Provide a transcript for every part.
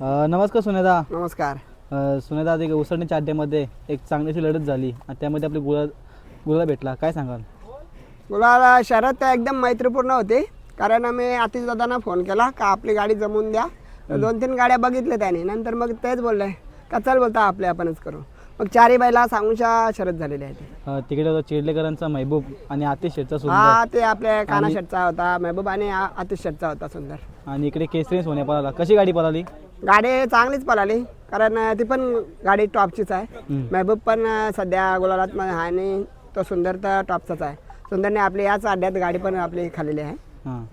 अ, नमस्कार सुनेदा नमस्कार. अ, सुनेदा एक उसळणीच्या अड्ड्यामध्ये एक चांगलीशी लढत झाली आणि त्यामध्ये आपली गुळा गुळा भेटला. काय सांगाल? गुलाला शरद तर एकदम मैत्रीपूर्ण होती. कारण आम्ही आतिश दादांना फोन केला का आपली गाडी जमवून द्या? तर दोन तीन गाड्या बघितल्या त्याने. नंतर मग तेच बोलले का चल बोलता आपले आपणच करू. मग चारही बैला सांगूशा शरद झालेली आहे ती अ, तिकडे होता चिडलेकरांचा महबूब आणि आतिश शेठचा सुंदर. हा ते आपल्या काना शेटचा होता महबूब आणि आ- आतिश शेटचा होता सुंदर. आणि इकडे केसरी सोन्या पळाला. कशी गाडी पळाली? गाडी चांगलीच पळाली कारण ती पण गाडी टॉपचीच आहे. हम्म. महबूब पण सध्या गुलाबात मध्ये आहे आणि तो सुंदर तर टॉपचाच आहे. सुंदरने आपली याच अड्ड्यात गाडी पण आपली खाल्लेली आहे. हां.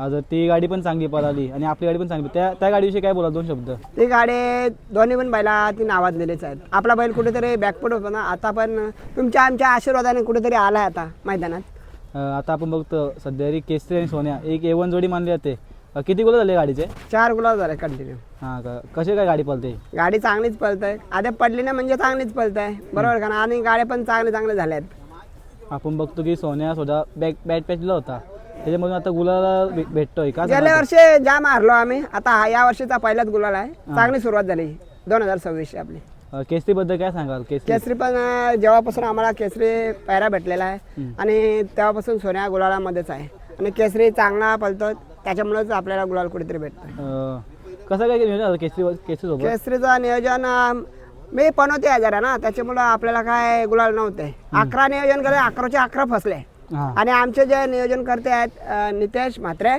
आज ती गाडी पण चांगली पळाली आणि आपली गाडी पण चांगली. त्या त्या गाडीविषयी काय बोला दोन शब्द? ती गाडी दोन्ही पण बैला ती नावाजलेलीच आहेत. आपला बैल कुठेतरी बॅकफुट होतो ना आता पण तुमच्या आमच्या आशीर्वादाने कुठेतरी आलाय आता मैदानात. अ, आता आपण बघतो सध्या री केसरी आणि सोन्या एक एवन जोडी मानली जाते. अ, किती गुला झाले गाडीचे? चार गुलाब झाले कंटिन्यू हां का? कसे काय गाडी पळते? गाडी चांगलीच पळतंय आधी पडली ना म्हणजे चांगलीच पळतंय बरोबर का ना? आणि गाड्या पण चांगले चांगले झाले आहेत आपण बघतो की सोन्या सुद्धा बॅक बॅट पॅचला होता. त्याच्यामधून आता गुलाला भे- भेटतोय. का गेल्या वर्षी ज्या मारलो आम्ही. आता हा या वर्षीचा पहिलाच गुलाल आहे. चांगली सुरुवात झाली दोन हजार सव्वीस आपली. अ, केसरीबद्दल काय सांगाल? केसरी केसरी पण अं, जेव्हापासून आम्हाला केसरी पायरा भेटलेला आहे. आणि तेव्हापासून सोन्या गुलालामध्येच आहे. आणि केसरी चांगला पळतो त्याच्यामुळेच आपल्याला गुलाल कुठेतरी भेटतो अ, कसं काय नियोजन झालं केसरी केसरी सोबत? केसरीचं नियोजन अं, मी पण होते आजारा ना त्याच्यामुळं आपल्याला काय गुलाल नव्हते. अकरा नियोजन केले अकराचे अकरा फसले. आणि आमचे जे नियोजन करते आहेत नितेश म्हात्रे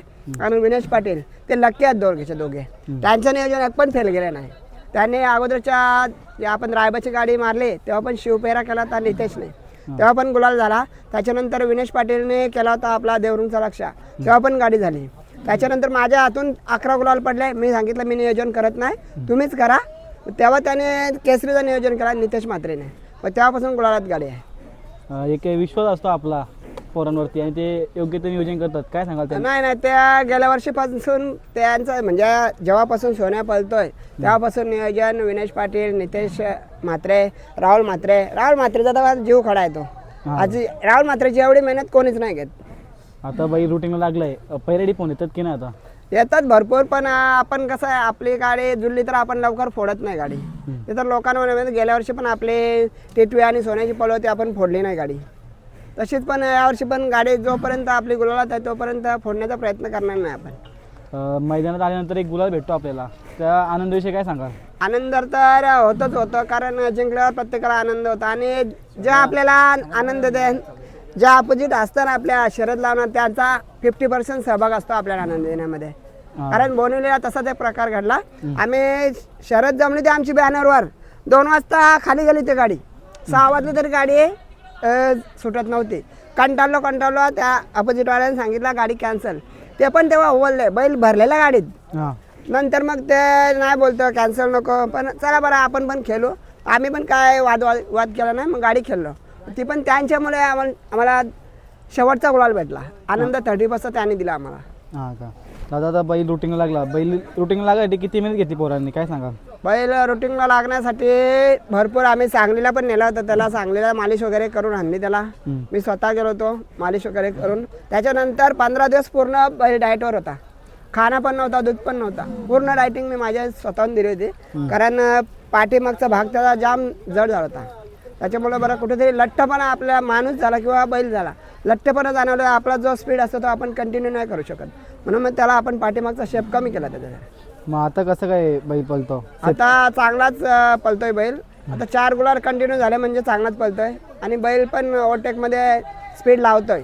आणि विनेश पाटील ते लक्की आहेत दोघेचे दोघे. त्यांचं नियोजन एक पण फेल गेले नाही. त्यांनी अगोदरच्या आपण रायबाची गाडी मारली तेव्हा पण शिवपेरा केला होता नितेशने. तेव्हा पण गुलाल झाला. त्याच्यानंतर विनेश पाटीलने केला होता आपला देवरुंगचा लक्ष. तेव्हा पण गाडी झाली. त्याच्यानंतर माझ्या हातून अकरा गुलाल पडले. मी सांगितलं मी नियोजन करत नाही. तुम्हीच करा. तेव्हा त्याने केसरीचं नियोजन केला नितेश म्हात्रेने. मग तेव्हापासून गुलालात गाडी आहे. एक विश्वास असतो आपला. पोरांवरती आणि ते योग्य ते नियोजन करतात. काय सांगाल त्यांना? नाही नाही त्या गेल्या वर्षीपासून त्यांचं म्हणजे जेव्हापासून सोन्या पळतोय तेव्हापासून नियोजन विनेश पाटील नितेश म्हात्रे राहुल म्हात्रे. राहुल म्हात्रेचा तर जीव खडा आहे तो. हा. आज राहुल म्हात्रेची एवढी मेहनत कोणीच नाही घेत. आता बाई रुटीनला लागलाय. अ, पहिरेडी फोन येतात की नाही आता? येतात भरपूर पण आपण कसं आहे आपली गाडी जुळली तर आपण लवकर फोडत नाही गाडी. ते तर लोकांना म्हणे गेल्या वर्षी पण आपले टिटवी आणि सोन्याची पळवती आपण फोडली नाही गाडी. तशीच पण यावर्षी पण गाडी जोपर्यंत आपली गुलालात आहे तोपर्यंत फोडण्याचा प्रयत्न करणार नाही आपण. अ, मैदानात आल्यानंतर एक गुलाल भेटतो आपल्याला. त्या आनंदाविषयी काय सांगाल? आनंद तर होतच होतं कारण जिंकल्यावर प्रत्येकाला आनंद होता. आणि जे आपल्याला आनंद दे ज्या अपोजिट असतात आपल्या शरद लावणार त्यांचा फिफ्टी पर्सेंट सहभाग असतो आपल्याला आनंद देण्यामध्ये. कारण बोनिवलीला तसाच एक प्रकार घडला. आम्ही शरद जमली ती आमची बॅनरवर दोन वाजता खाली गेली ती गाडी. सहा वाजली तरी गाडी सुटत नव्हती. कंटाळलो कंटाळलो त्या अपोजिटवाल्याने सांगितलं गाडी कॅन्सल ते पण तेव्हा बोलले बैल भरलेल्या गाडीत. नंतर मग ते नाही बोलतो कॅन्सल नको. पण चला बरं आपण पण खेळू. आम्ही पण काय वाद वाद वाद केला नाही मग गाडी खेळलो. ती पण त्यांच्यामुळे आम्हाला आम्हाला शेवटचा गुलाल भेटला. आनंद थर्टी पर्सेंट त्यांनी दिला आम्हाला. दादा आता बैल रुटीनला लागला. बैल रुटीनला लागायसाठी किती मिनिट घेतली पोरांनी? काय सांगाल? बैल रुटीनला लागण्यासाठी भरपूर आम्ही सांगलीला पण नेलं होतं. त्याला सांगलीला मालिश वगैरे करून आणली त्याला. मी स्वतः गेलो होतो मालिश वगैरे करून. त्याच्यानंतर पंधरा दिवस पूर्ण बैल डाएटवर होता. खाणं पण नव्हता दूध पण नव्हता. पूर्ण डायटिंग मी माझ्या स्वतःहून दिली होती. कारण पाठीमागचा भाग त्याचा जाम जड झाला होता. त्याच्यामुळे बरं कुठेतरी लठ्ठपणा आपला माणूस झाला किंवा बैल झाला लठ्ठपणा जाणवलं आपला जो स्पीड असतो तो आपण कंटिन्यू नाही करू शकत. म्हणून मग त्याला आपण पाठीमागचा शेप कमी केला त्याचा मग आता कसं काय बैल पळतो? आता चांगलाच अं, पळतोय बैल. आता चार गुलाल कंटिन्यू झाले म्हणजे चांगलाच पळतोय. आणि बैल पण ओव्हरटेकमध्ये स्पीड लावतोय.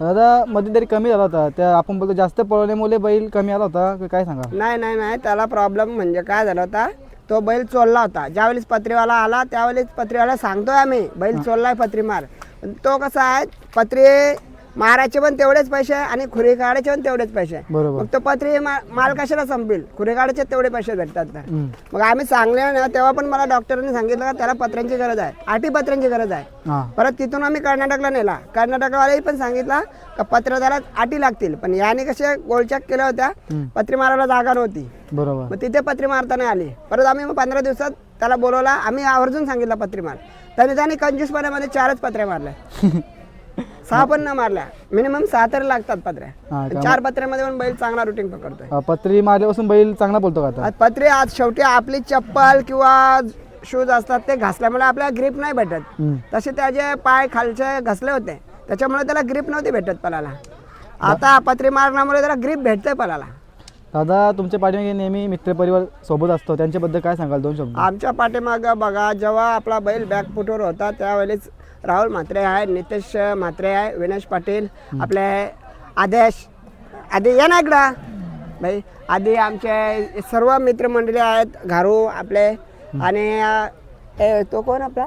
दादा मध्ये तरी कमी झाला होता. त्या आपण बोलतो जास्त पळवल्यामुळे बैल कमी आला होता. काय सांगा? नाही नाही नाही. त्याला प्रॉब्लेम म्हणजे काय झाला होता? तो बैल चोरला होता. ज्यावेळेस पत्रीवाला आला त्यावेळेस पत्रीवाला सांगतोय आम्ही बैल चोरलाय पत्री मार. पण तो कसा आहे पत्री मारायचे पण तेवढेच पैसे आणि खुरी काढायचे पण तेवढेच पैसे बरोबर. मग तो पत्री माल कशाला संपेल? खुरी काढायचे तेवढे पैसे भेटतात तर हम्म. मग आम्ही सांगले ना तेव्हा पण मला डॉक्टरांनी सांगितलं का त्याला पत्र्यांची गरज आहे. आठी पत्र्यांची गरज आहे. परत तिथून आम्ही कर्नाटकला नेला. कर्नाटकवाल्याही पण सांगितलं का पत्र त्याला आटी लागतील. पण याने कसे गोलचक केल्या होत्या. पत्री मारायला जागा नव्हती. बरोबर. मग तिथे पत्री मारता नाही आली. परत आम्ही मग पंधरा दिवसात त्याला बोलवला. आम्ही आवर्जून सांगितलं पत्री मार. त्याने त्याने कंजूसपणामध्ये चारच पत्रे मारले. सहा पण न मारल्या. मिनिमम सहा तरी लागतात हा, पत्र्या? चार पत्र्यामध्ये पण बैल चांगला रुटीन पकडतोय. अ, पत्री मारल्यापासून बैल चांगला बोलतो का आता? आज पत्रे आज शेवटी आपली चप्पल किंवा शूज असतात ते घासल्यामुळे आपल्याला ग्रीप नाही भेटत. हम्म. तसे त्याचे पाय खालचे घसले होते त्याच्यामुळे त्याला ग्रीप नव्हती भेटत पलाला. आता पत्री मारण्यामुळे त्याला ग्रीप भेटते पलाला. दादा तुमच्या पाठीमागे नेहमी मित्रपरिवार सोबत असतो. त्यांच्याबद्दल काय सांगाल दोन शब्द? आमच्या पाठीमागं बघा जेव्हा आपला बैल बॅक फुटवर होता त्यावेळेस राहुल म्हात्रे आहे नितेश म्हात्रे आहे विनेश पाटील आपले आदेश आधी या ना इकडं. भाई आधी आमचे सर्व मित्रमंडळी आहेत घारू आपले आणि तो कोण आपला?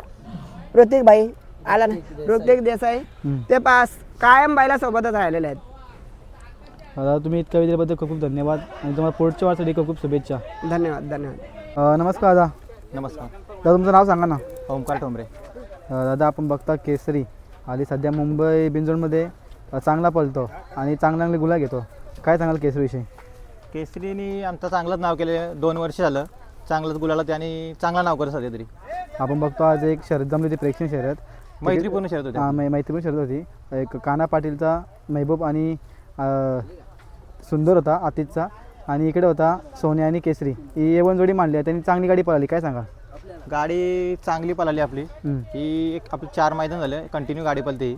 ऋतिक भाई आला ना. ऋतिक देसाई. ते पास कायम बायला सोबतच राहिलेले आहेत. दादा तुम्ही इतक्या वेळ दिल्याबद्दल खूप खूप धन्यवाद आणि तुम्हाला पुढच्या वारसाठी खूप खूप शुभेच्छा. धन्यवाद धन्यवाद. अ, नमस्कार दादा. नमस्कार. दादा तुमचं नाव सांगा ना. ओमकार ठोंबरे. दादा आपण बघता केसरी. आणि सध्या मुंबई बिंजोडमध्ये. चांगला पळतो आणि चांगला चांगले गुला घेतो. काय सांगाल केसरीविषयी? केसरीने आमचं चांगलंच नाव केलं. दोन वर्ष झालं. चांगलंच गुलाला त्याने चांगलं नाव करत सध्या तरी. आपण बघतो आज एक शर्यत जमली होती प्रेक्षणीय शर्यत मैत्रीपूर्ण शरत होते. हां मै मैत्रीपूर्ण शर्यत होती. एक काना पाटीलचा महबूब आणि सुंदर होता आतिथचा. आणि इकडे होता सोन्या आणि केसरी. ही एवन जोडी मांडली आहे. त्यांनी चांगली गाडी पळाली. काय सांगा गाडी चांगली पळाली आपली. ही एक आपली चार मैदान झाले कंटिन्यू गाडी पळते ही.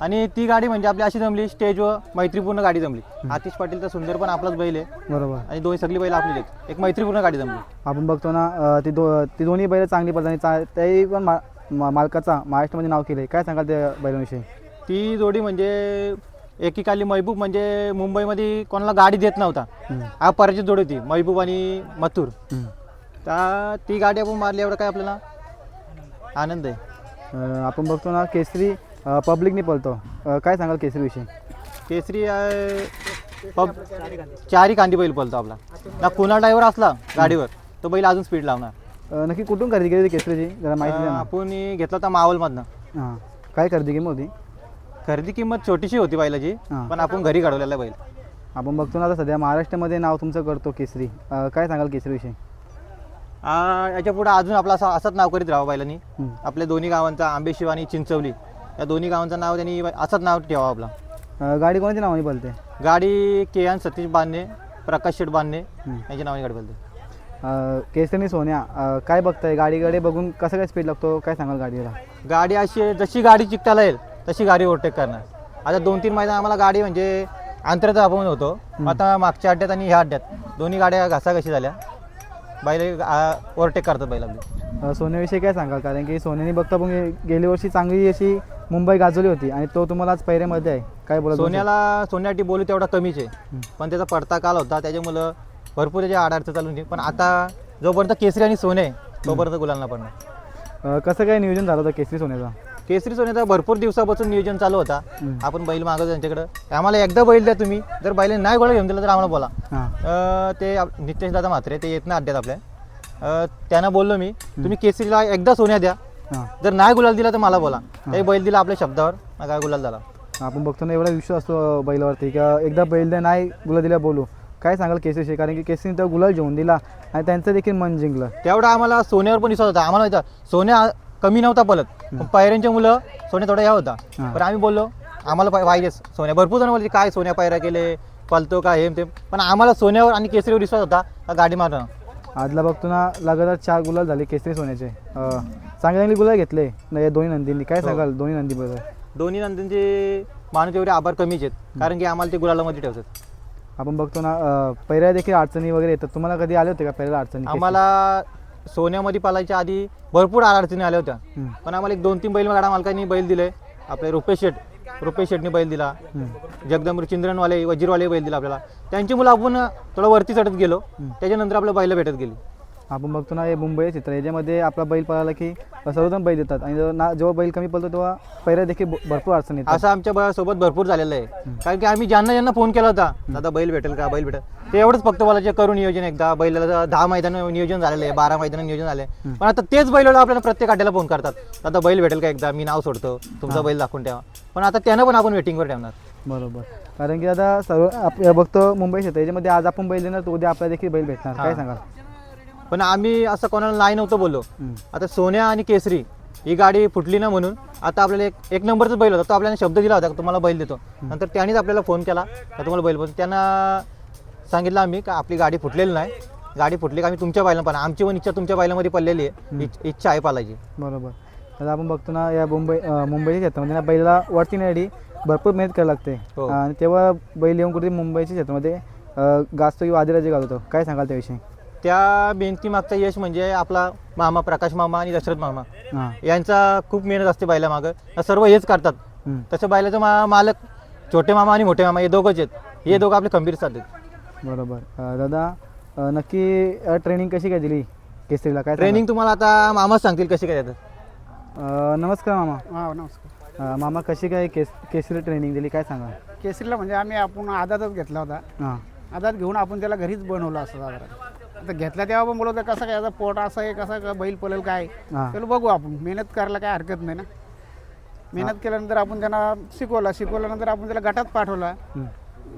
आणि ती गाडी म्हणजे आपली अशी जमली स्टेजवर मैत्रीपूर्ण गाडी जमली. आतिश पाटीलचा सुंदर पण आपलाच बैल आहे. बरोबर. आणि दोन्ही सगळी बैल आपलीच आहेत. एक मैत्रीपूर्ण गाडी जमली. आपण बघतो ना अ, ती दो ती दोन्ही बैल चांगली पळतात आणि चा त्याही पण मा मा- मालकाचा महाराष्ट्रामध्ये नाव केलं काय सांगाल त्या बैलांविषयी? ती जोडी म्हणजे एकीकाली महबूब म्हणजे मुंबईमध्ये कोणाला गाडी देत नव्हता. हा परिचित जोडी होती महबूब आणि मथुर. हम्म. त्या ती गाडी आपण मारली एवढं काय आपल्याला? आनंद आहे. अ, आपण बघतो ना केसरी अ, पब्लिकने पळतो. अ, काय सांगाल केसरीविषयी? केसरी आहे, पब चारही कांदी बैल पळतो आपला. ना कुणा ड्रायव्हर असला गाडीवर तो बैल अजून स्पीड लावणार. अ, नक्की कुठून खरेदी केली होती केसरीची? जरा माहिती द्या अं, आपण घेतला होता मावलमधनं. हां. काय खरेदी किंमत होती? खरेदी किंमत छोटीशी होती बैलाची हां. पण आपण घरी घडवलेला बैल. आपण बघतो ना आता सध्या महाराष्ट्रामध्ये नाव तुमचं करतो केसरी. अ, काय सांगाल केसरीविषयी? याच्यापुढे अजून आपला असा असंच नाव करीत राहावं बैलांनी. आपल्या दोन्ही गावांचा आंबेशिव आणि चिंचवली या दोन्ही गावांचं नाव त्यांनी असंच नाव ठेवावं आपलं. अ, गाडी कोणाच्या नावाने पळते गाडी के एन सतीश बांधणे प्रकाश शेठ बांधणे. यांच्या नावाने गाडी पळते अ, केसरी सोन्या अ, काय बघताय? गाडीकडे बघून कसं काय स्पीड लागतो? काय सांगाल गाडीला? गाडी अशी आहे, जशी गाडी चिकटायला येईल तशी गाडी ओव्हरटेक करणार. आता दोन तीन मैदान आम्हाला गाडी म्हणजे अंतराचा आपण होतो. आता मागच्या अड्ड्यात आणि ह्या अड्ड्यात. दोन्ही गाड्या घासाघशी झाल्या. बैल ओव्हरटेक करतात बैल आपली अ, सोन्याविषयी काय सांगाल? कारण की सोन्याने बघता पण गे- गेली वर्षी चांगली अशी मुंबई गाजवली होती आणि तो तुम्हाला आज पहिऱ्यामध्ये आहे. काय बोला सोन्याला सोन्यासाठी बोलू तेवढा कमीच आहे. पण त्याचा पडता काल होता त्याच्यामुळं भरपूर त्याच्या आडाअडचण चालून होती. पण आता जोपर्यंत केसरी आणि सोने आहे, तोपर्यंत गुलालना पडणार. कसं काय नियोजन झालं होतं केसरी सोन्याचा? केसरी सोन्याचा भरपूर दिवसापासून नियोजन चालू होता. आपण बैल मागवतो त्यांच्याकडं. आम्हाला एकदा बैल द्या तुम्ही. जर बैल नाही गोळा घेऊन दिला तर आम्हाला बोला. अ, ते आप- नितेश दादा म्हात्रे ते येत ना अड्ड्यात आपल्या अ, त्यांना बोललो मी तुम्ही केसरीला एकदा सोन्या द्या. हां. जर नाही गुलाल दिला तर मला बोला. काही बैल दिला आपल्या शब्दावर काय गुलाल झाला. आपण बघतो ना एवढा विश्वास असतो बैलावरती का एकदा बैल द्या नाही गुलाल दिला बोलू. काय सांगाल केसरीविषयी कारण की केसरीने तर गुलाल घेऊन दिला आणि त्यांचं देखील मन जिंकलं. तेवढा आम्हाला सोन्यावर पण विश्वास होता. आम्हाला माहिती होतं, सोन्या कमी नव्हता पलत. पायऱ्यांच्या मुलं सोन्या थोडा या होता हां. पण आम्ही बोललो आम्हाला पाहिजेच. सोन्या भरपूर जण बोलले काय सोन्या पायऱ्या केले? पलतो का? हे ते. पण आम्हाला सोन्यावर आणि केसरीवर विश्वास होता का गाडी मारणं. आजला बघतो ना लगातार चार गुलाल झाले केसरी सोन्याचे. चांगले चांगले गुलाल घेतले. न या दोन्ही नंदींनी. काय सांगाल दोन्ही नंदी बरोबर दोन्ही नंदींचे माणूस एवढे आभार कमीच आहेत. कारण की आम्हाला ते गुलालामध्ये ठेवतात. आपण बघतो ना पहिल्या देखील अडचणी वगैरे येतात. तुम्हाला कधी आले होते का पहिल्या अडचणी? आम्हाला सोन्यामध्ये पालायच्या आधी भरपूर अडचणी आल्या होत्या. पण आम्हाला एक दोन तीन बैल गाडा मालकांनी बैल दिले. आपले रुपेश शेठ रुपेश शेठनी बैल दिला. जगदंबर चिंद्रनवाले वजीरवाले बैल दिला आपल्याला. त्यांची मुलं आपण थोडं वरती चढत गेलो. त्याच्यानंतर आपल्या बैल भेटत गेली. आपण बघतो ना हे मुंबई चित्र याच्यामध्ये आपला बैल पळाला की सर्वजण बैल देतात. आणि जेव्हा ना जेव्हा बैल कमी पडतो तेव्हा पहिल्या देखील भरपूर अडचण येतात. असं आमच्या ब- सोबत भरपूर झालेलं आहे. कारण की आम्ही ज्यांना ज्यांना फोन केला होता दादा बैल भेटेल का? बैल भेटेल. ते एवढंच फक्त बोलायचे करू नियोजन एकदा. बैलाला दहा मैदान नियोजन झालेलं आहे बारा मैदान नियोजन झाले पण आता तेच बैल आपल्याला प्रत्येक अड्ड्याला फोन करतात. दादा बैल भेटेल का एकदा? मी नाव सोडतो. तुमचा बैल दाखवून ठेवा. पण आता त्यानं पण आपण वेटिंगवर ठेवणार. बरोबर. कारण की आता सर्व बघतो मुंबई क्षेत्र याच्यामध्ये आज आपण बैल देणार तर उद्या आपल्याला देखील बैल भेटणार. काय. सांगाल? पण आम्ही असं कोणाला नाही नव्हतं बोललो. आता सोन्या आणि केसरी ही गाडी फुटली ना म्हणून आता आपल्याला एक एक नंबरचा बैल होता. तो आपल्याला शब्द दिला होता का तुम्हाला बैल देतो. नंतर त्यानेच आपल्याला फोन केला का तुम्हाला बैल पण त्यांना सांगितलं आम्ही का आपली गाडी फुटलेली नाही. गाडी फुटली का आम्ही तुमच्या बैला पण आमची पण इच्छा तुमच्या बैलामध्ये पडलेली आहे. इच- इच्छा आहे पालायची. बरोबर. आता आपण बघतो ना या मुंबई अं, मुंबईच्या क्षेत्रामध्ये ना बैलाला वरती नेण्यासाठी भरपूर मेहनत करायला लागते. हो. आणि तेव्हा बैल येऊन कुठे मुंबईच्या क्षेत्रामध्ये अं, गाजतो किंवा आदिराजे घालतो काय सांगाल त्याविषयी? त्या बेंती मागचा यश म्हणजे आपला मामा प्रकाश मामा आणि दशरथ मामा. हां. यांचा खूप मेहनत असते बैलामागं या सर्व हेच करतात. हम्म. तसं बैलाचं मा मालक छोटे मामा आणि मोठे मामा हे दोघंच आहेत. हे दोघं आपले खंबीर साथ आहेत. बरोबर. अं, दादा अं, नक्की ट्रेनिंग कशी काय दिली केसरीला? काय? ट्रेनिंग तुम्हाला आता मामाच सांगतील कशी काय देतात अं, नमस्कार मामा. हा नमस्कार. अं, मामा कशी काय केस केसरी ट्रेनिंग दिली? काय सांगा केसरीला म्हणजे आम्ही आपण आदातच घेतला होता. हां. आदात घेऊन आपण त्याला घरीच बनवलं असं साधारण. आता घेतला तेव्हा पण बोलवतं कसं काय याचा पोट असं आहे कसं बैल पळेल काय? हां. त्याला बघू आपण मेहनत करायला काय हरकत नाही ना. मेहनत केल्यानंतर आपण त्यांना शिकवला शिकवल्यानंतर आपण त्याला गटात पाठवला.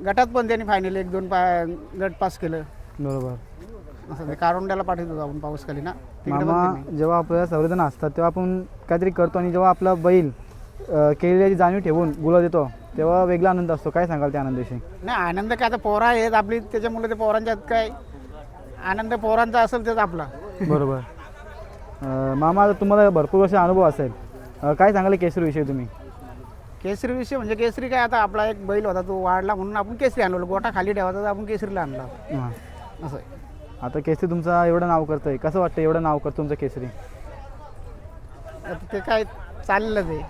गटात पण त्यांनी फायनल एक दोन पा गट पास केलं. बरोबर. असं ते कारोंड्याला पाठवत होतो आपण पाऊसखाली ना. तिकडे पण मामा. जेव्हा आपल्याला सर्वजण असतात तेव्हा आपण काहीतरी करतो आणि जेव्हा आपला बैल अं, केलेली जाणीव ठेवून गुलाब देतो तेव्हा वेगळा आनंद असतो. काय सांगाल त्या आनंदाविषयी? नाही आनंद काय आता पोरा आहेत आपली त्याच्यामुळे ते पोरांच्यात काय? आनंद पोरांचा असेल तेच आपला. बरोबर. अं, मामा आता तुम्हाला भरपूर वर्ष अनुभव असेल. अं, काय सांगाल केसरीविषयी तुम्ही? केसरी विषय म्हणजे केसरी काय आता आपला एक बैल होता तो वाढला म्हणून आपण केसरी आणलो. गोटा खाली ठेवायचा तर आपण केसरीला आणला. हां. असं आहे. आता केसरी तुमचा एवढं नाव करतोय. कसं वाटतं एवढं नाव करतो तुमचं केसरी? आता ते काय चाललं ते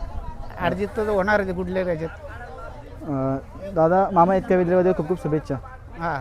अर्जित तर होणारच आहे कुठल्या याच्यात अं, दादा मामा इतक्या विद्यार्थी खूप खूप शुभेच्छा. हां.